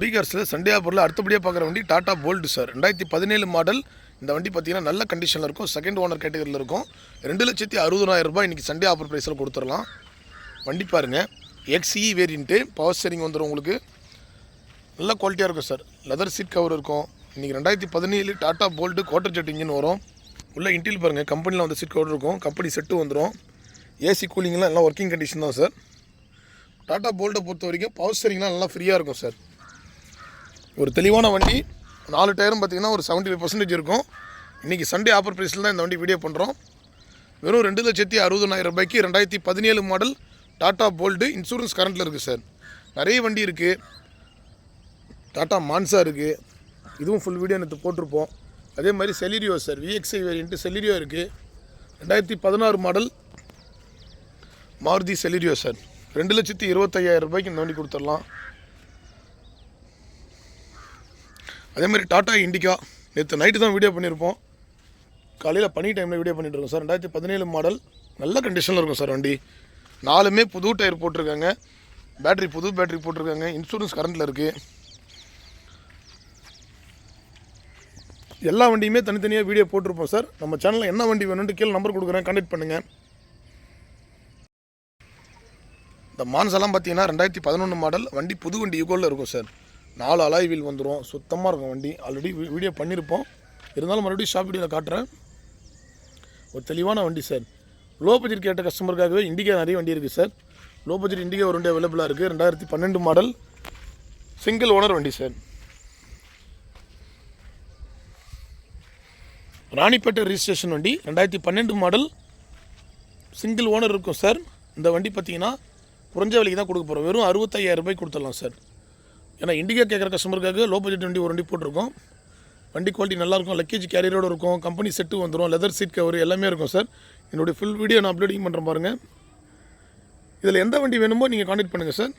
பீகர்ஸில் Sunday ஆஃபரில் அடுத்தபடியாக பார்க்குற வண்டி டாடா போல்டு சார். ரெண்டாயிரத்தி பதினேழு மாடல். இந்த வண்டி பார்த்தீங்கன்னா நல்ல கண்டிஷனில் இருக்கும். செகண்ட் ஓனர் கேட்டகரியில் இருக்கும். ரெண்டு லட்சத்தி அறுபதாயிரம் ரூபாய் இன்றைக்கி சண்டே ஆஃபர் ப்ரைஸில் கொடுத்துடலாம். வண்டி பாருங்கள் எக்ஸ்இ வேரியண்ட்டு பவர் ஸ்டேரிங் வந்துடும் உங்களுக்கு. நல்ல குவாலிட்டியாக இருக்கும் சார் லெதர் சீட் கவர் இருக்கும். இன்றைக்கி ரெண்டாயிரத்தி பதினேழு Tata Bolt Quadrajet engine வரும். உள்ளே இன்டீல் பாருங்கள் கம்பெனியில் வந்து சீட் கவர் இருக்கும். கம்பெனி செட்டு வந்துடும் ஏசி கூலிங்லாம் எல்லாம் ஒர்க்கிங் கண்டிஷன் தான் சார் டாட்டா போல்ட்டை பொறுத்த வரைக்கும் பவர் ஸ்டேரிங்லாம் நல்லா ஃப்ரீயாக இருக்கும் சார் ஒரு தெளிவான வண்டி நாலு டயரும் பார்த்தீங்கன்னா ஒரு செவன்ட்டி ஃபைவ் பர்சன்டேஜ் இருக்கும் இன்றைக்கி சண்டே ஆஃபர் ப்ரைஸில் தான் இந்த வண்டி வீடியோ பண்ணுறோம் வெறும் ரெண்டு லட்சத்தி அறுபதனாயிரம் ரூபாய்க்கு ரெண்டாயிரத்தி பதினேழு மாடல் டாட்டா போல்டு இன்சூரன்ஸ் கரண்ட்டில் இருக்குது சார் நிறைய வண்டி இருக்குது டாட்டா மான்சா இருக்குது இதுவும் ஃபுல் வீடியோ நேற்று போட்டிருப்போம். அதே மாதிரி Celerio sir VXI variant Celerio இருக்குது ரெண்டாயிரத்தி பதினாறு மாடல் மாருதி செலிரியோ சார் ரெண்டு லட்சத்தி இருபத்தையாயிரம் ரூபாய்க்கு இந்த வண்டி கொடுத்துடலாம். அதே மாதிரி இண்டிகா. நேற்று நைட்டு தான் வீடியோ பண்ணியிருப்போம் காலையில் பனி டைமில் வீடியோ பண்ணிட்டு இருக்கோம் சார். ரெண்டாயிரத்தி பதினேழு மாடல் நல்ல கண்டிஷனில் இருக்கும் சார் வண்டி. நாலுமே புது டயர் போட்டிருக்காங்க. பேட்டரி புது பேட்டரி போட்டிருக்காங்க. இன்சூரன்ஸ் கரண்டில் இருக்குது எல்லா வண்டியுமே தனித்தனியாக வீடியோ போட்டிருப்போம் சார். நம்ம சேனலில் என்ன வண்டி வேணும்னு கீழே நம்பர் கொடுக்குறேன். கண்டெக்ட் பண்ணுங்கள் இந்த மான்செல்லாம் பார்த்தீங்கன்னா ரெண்டாயிரத்தி பதினொன்று மாடல் வண்டி புது வண்டி யூகோவில் இருக்கும் சார். நாலு அலாய் வீல் வந்துடும் சுத்தமாக இருக்கும் வண்டி. ஆல்ரெடி வீடியோ பண்ணியிருப்போம் இருந்தாலும் மறுபடியும் ஷாப் வீடியோவில் காட்டுறேன். ஒரு தெளிவான வண்டி சார் லோ பட்ஜெட் கேட்ட கஸ்டமருக்காகவே இண்டிகா நிறைய வண்டி இருக்குது சார் லோ பட்ஜெட் இண்டிகா ஒரு வண்டி அவைலபிளாக இருக்குது ரெண்டாயிரத்தி பன்னெண்டு மாடல் சிங்கிள் ஓனர் வண்டி சார் ராணிப்பேட்டை ரிஜிஸ்ட்ரேஷன் வண்டி ரெண்டாயிரத்தி பன்னெண்டு மாடல் சிங்கிள் ஓனர் இருக்கும் சார் இந்த வண்டி பார்த்தீங்கன்னா குறைஞ்ச விலைக்கு தான் கொடுக்க போகிறோம் வெறும் அறுபத்தையாயிரம் ரூபாய்க்கு கொடுத்துடலாம் சார் ஏன்னா இண்டிகா கேட்குற கஸ்டமருக்காக லோ பட்ஜெட் வண்டி ஒரு வண்டி போட்டிருக்கோம். வண்டி குவாலிட்டி நல்லாயிருக்கும். லக்கேஜ் கேரியரோடு இருக்கும். கம்பெனி செட்டு வந்துடும் லெதர் சீட் கவர் எல்லாமே இருக்கும் சார் என்னுடைய ஃபுல் வீடியோ நான் அப்லோடிங் பண்ணுறேன் பாருங்கள் இதில் எந்த வண்டி வேணுமோ நீங்கள் காண்டாக்ட் பண்ணுங்கள் சார்